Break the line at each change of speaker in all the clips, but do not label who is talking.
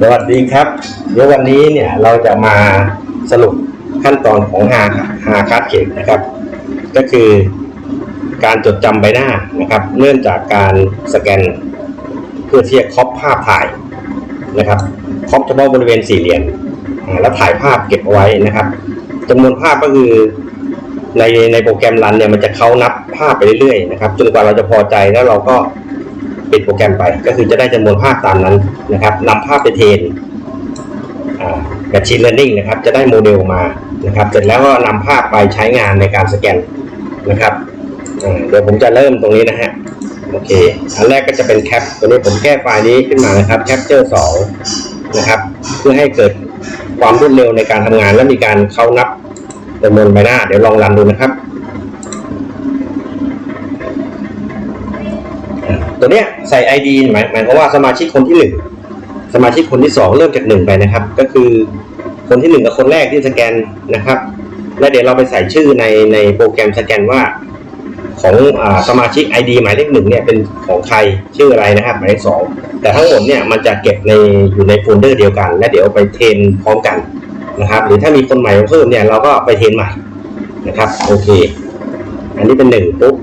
สวัสดีครับเดี๋ยววันนี้เนี่ยเราจะมาสรุปขั้นตอนของฮาฮาคัดเข็มนะครับ ก็คือการจดจำใบหน้านะครับ เนื่องจากการสแกน เพื่อที่จะครอปภาพถ่ายนะครับครอปเฉพาะบริเวณสี่เหลี่ยมแล้วถ่ายภาพเก็บเอาไว้นะครับจำนวนภาพก็คือในในโปรแกรมรันเนี่ยมันจะเขานับภาพไปเรื่อยๆนะครับจนกว่าเราจะพอใจแล้วเราก็ ปิดโปรแกรมไป ก็คือจะได้จำนวนภาพตามนั้นนะครับนำภาพไปเทรนกับชินเลอร์นิ่งนะครับจะได้โมเดลมานะครับเสร็จแล้วก็นำภาพไปใช้งานในการสแกนนะครับเดี๋ยวผมจะเริ่มตรงนี้นะฮะโอเคอันแรกก็จะเป็นแคปตัวนี้ผมแก้ไฟล์นี้ขึ้นมานะครับ Capture 2นะครับ เพื่อให้เกิดความรวดเร็วในการทำงานและมีการเข้านับจำนวนใบหน้า เดี๋ยวลองรันดูนะครับอ่า ตัวเนี้ยใส่ ID หมายหมายความว่าสมาชิกคนที่หนึ่งสมาชิกคนที่สองเริ่มจากหนึ่งไปนะครับ ก็คือคนที่หนึ่งกับคนแรกที่สแกนนะครับ และเดี๋ยวเราไปใส่ชื่อในในโปรแกรมสแกนว่าของอสมาชิก ID หมายเลขหนึ่งเนี่ยเป็นของใครชื่ออะไรนะครับหมายเลขสองแต่ทั้งหมดเนี่ยมันจะเก็บในอยู่ในโฟลเดอร์เดียวกัน และเดี๋ยวไปเทรนพร้อมกันนะครับ หรือถ้ามีคนใหม่เพิ่มเนี่ยเราก็ไปเทรนใหม่นะครับโอเค อันนี้เป็นหนึ่งปุ๊บ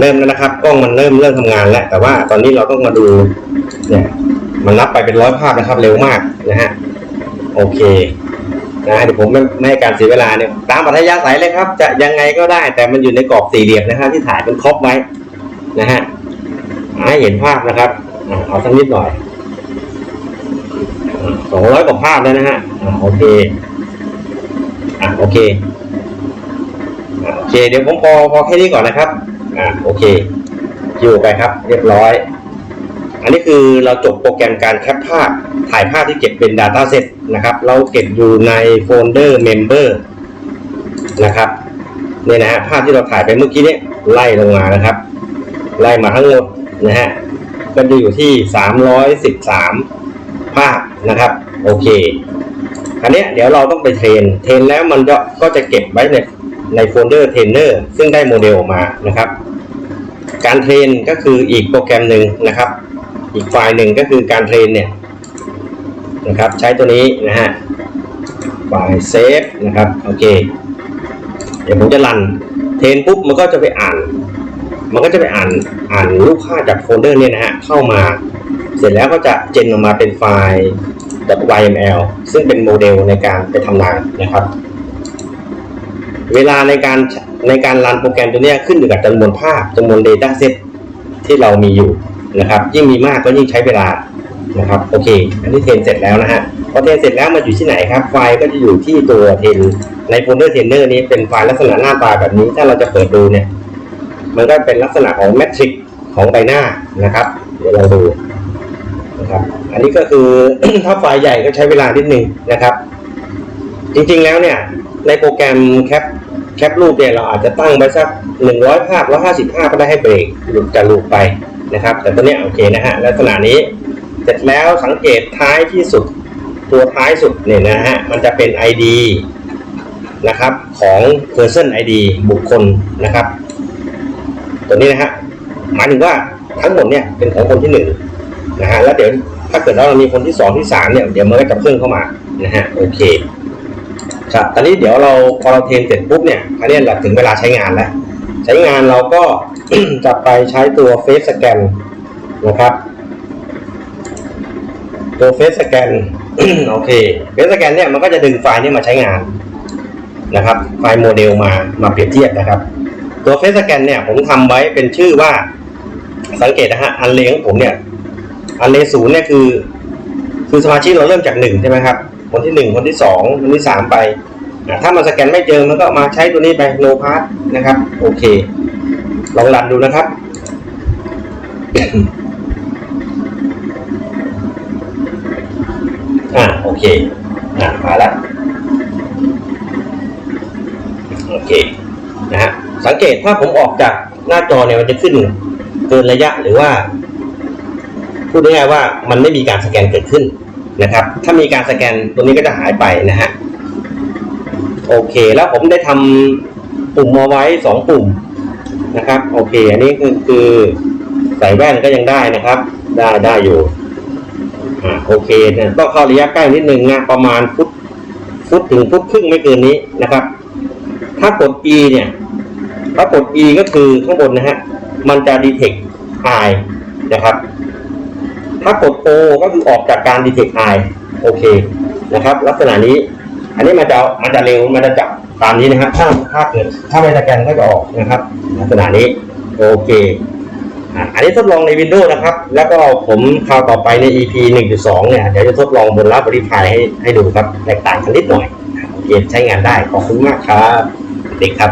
เริ่มแล้วนะครับกล้องมันเริ่มเริ่มทำงานแล้ว แต่ว่าตอนนี้เราต้องมาดูเนี่ยมันนับไปเป็นร้อยภาพนะครับ เร็วมากนะฮะโอเคนะเดี๋ยวผมไม่ไม่ให้การเสียเวลาเนี่ยตามปัทยาสายเลยครับ จะยังไงก็ได้ แต่มันอยู่ในกรอบสี่เหลี่ยมนะฮะที่ถ่ายเป็นครบไว้นะฮะให้เห็นภาพนะครับเอาสักนิดหน่อยสองร้อยกว่าภาพแล้วนะฮะโอเคอะโอเคโอเค เดี๋ยวผมพอพอแค่นี้ก่อนนะครับ อ่าโอเคอยู่ไปครับ เรียบร้อย อันนี้คือเราจบโปรแกรมการแคปภาพ ถ่ายภาพที่เก็บเป็น Data Set นะครับ เราเก็บอยู่ในโฟลเดอร์ Member นะครับเนี่ยนะฮะภาพที่เราถ่ายไปเมื่อกี้เนี่ยไล่ลงมานะครับ ไล่มาทั้งหมดนะฮะก็จะอยู่ที่ 313 ภาพนะครับ โอเคอันนี้เดี๋ยวเราต้องไปเทรน เทรนแล้วมันก็ก็จะเก็บไว้ในในโฟลเดอร์เทรนเนอร์ซึ่งได้โมเดลออกมานะครับ การเทรนก็คืออีกโปรแกรมหนึ่งนะครับ อีกไฟล์หนึ่งก็คือการเทรนเนี่ยนะครับใช้ตัวนี้นะฮะไฟล์เซฟนะครับโอเคเดี๋ยวผมจะรันเทรนปุ๊บมันก็จะไปอ่าน มันก็จะไปอ่านอ่านรูปภาจากโฟลเดอร์เนี่ยนะฮะเข้ามา เสร็จแล้วก็จะเจนออกมาเป็นไฟล์ .yml ซึ่งเป็นโมเดลในการไปทำงานนะครับ เวลาในการในการรันโปรแกรมตัวนี้ขึ้นอยู่กับจำนวนภาพจำนวน Data Set ที่เรามีอยู่นะครับ ยิ่งมีมากก็ยิ่งใช้เวลานะครับโอเค อันนี้เทรนเสร็จแล้วนะฮะพอเทรนเสร็จแล้วมันอยู่ที่ไหนครับ ไฟล์ก็จะอยู่ที่ตัวเทรนในโฟลเดอร์เทรนเนอร์นี้เป็นไฟล์ลักษณะหน้าตาแบบนี้ถ้าเราจะเปิดดูเนี่ยมันก็เป็นลักษณะของแมทริกของใบหน้านะครับ เดี๋ยวเราดูนะครับ อันนี้ก็คือถ้าไฟล์ใหญ่ก็ใช้เวลานิดนึงนะครับ จริงๆแล้วเนี่ย ในโปรแกรมแคปแคปรูปเนี่ยเราอาจจะตั้งไว้สักหนึ่งร้อยภาพร้อยห้าสิบภาพก็ได้ให้เบรกหลุดจะหลุดไปนะครับ แต่ตัวเนี้ยโอเคนะฮะลักษณะนี้เสร็จแล้วสังเกตท้ายที่สุดตัวท้ายสุดเนี่ยนะฮะมันจะเป็น ID นะครับของ person ID บุคคลนะครับ ตัวนี้นะฮะหมายถึงว่าทั้งหมดเนี่ยเป็นของคนที่หนึ่งนะฮะแล้วเดี๋ยวถ้าเกิดว่าเรามีคนที่สองที่สามเนี่ยเดี๋ยวมันก็จะเพิ่มเข้ามานะฮะโอเค ครับตอนนี้เดี๋ยวเราพอเราเทรนเสร็จปุ๊บเนี่ยอันนี้เราถึงเวลาใช้งานแล้ว ใช้งานเราก็ จะไปใช้ตัว Face Scan นะครับ ตัว Face Scan โอเค Face Scan เนี่ยมันก็จะดึงไฟล์นี้มาใช้งานนะครับ ไฟล์โมเดลมามาเปรียบเทียบนะครับ ตัว Face Scan เนี่ยผมทำไว้เป็นชื่อว่าสังเกตนะฮะอันเลของผมเนี่ยอันเลศูนย์เนี่ยคือ คือสมาชิกเราเริ่มจากหนึ่งใช่ไหมครับ คนที่หนึ่งคนที่สองคนที่สามไป ถ้ามันสแกนไม่เจอมันก็มาใช้ตัวนี้ไปโนพาร์นะครับ โอเค ลองรันดูนะครับอ่าโอเคอ่ามาแล้วโอเคนะฮะสังเกตถ้าผมออกจากหน้าจอเนี่ยมันจะขึ้นเกินระยะหรือว่า พูดง่ายๆว่ามันไม่มีการสแกนเกิดขึ้น นะครับ ถ้ามีการสแกนตัวนี้ก็จะหายไปนะฮะโอเค แล้วผมได้ทำปุ่มมาไว้สองปุ่มนะครับ โอเค อันนี้คือคือใส่แว่นก็ยังได้นะครับ ได้ได้อยู่อ่าโอเคเนี่ยต้องเข้าระยะใกล้นิดนึงนะประมาณฟุตฟุตถึงฟุตครึ่งไม่เกินนี้นะครับ ถ้ากด E เนี่ยถ้ากด E ก็คือข้างบนนะฮะมันจะ detect eye นะครับ ถ้ากด O ก็คือออกจากการ detect eye โอเคนะครับ ลักษณะนี้ อันนี้มันจะมันจะเร็วมันจะจับตามนี้นะครับ ถ้าถ้าเกิดถ้าไม่สแกนก็จะออกนะครับ ลักษณะนี้โอเคอันนี้ทดลองใน Windows นะครับ แล้วก็ผมคราวต่อไปใน EP 1.2 เนี่ย เดี๋ยวจะทดลองบนรับ r ริพายให้ให้ดูครับ แตกต่างกันนิดหน่อยโอเคใช้งานได้ ขอบคุณมากครับ เด็กครับ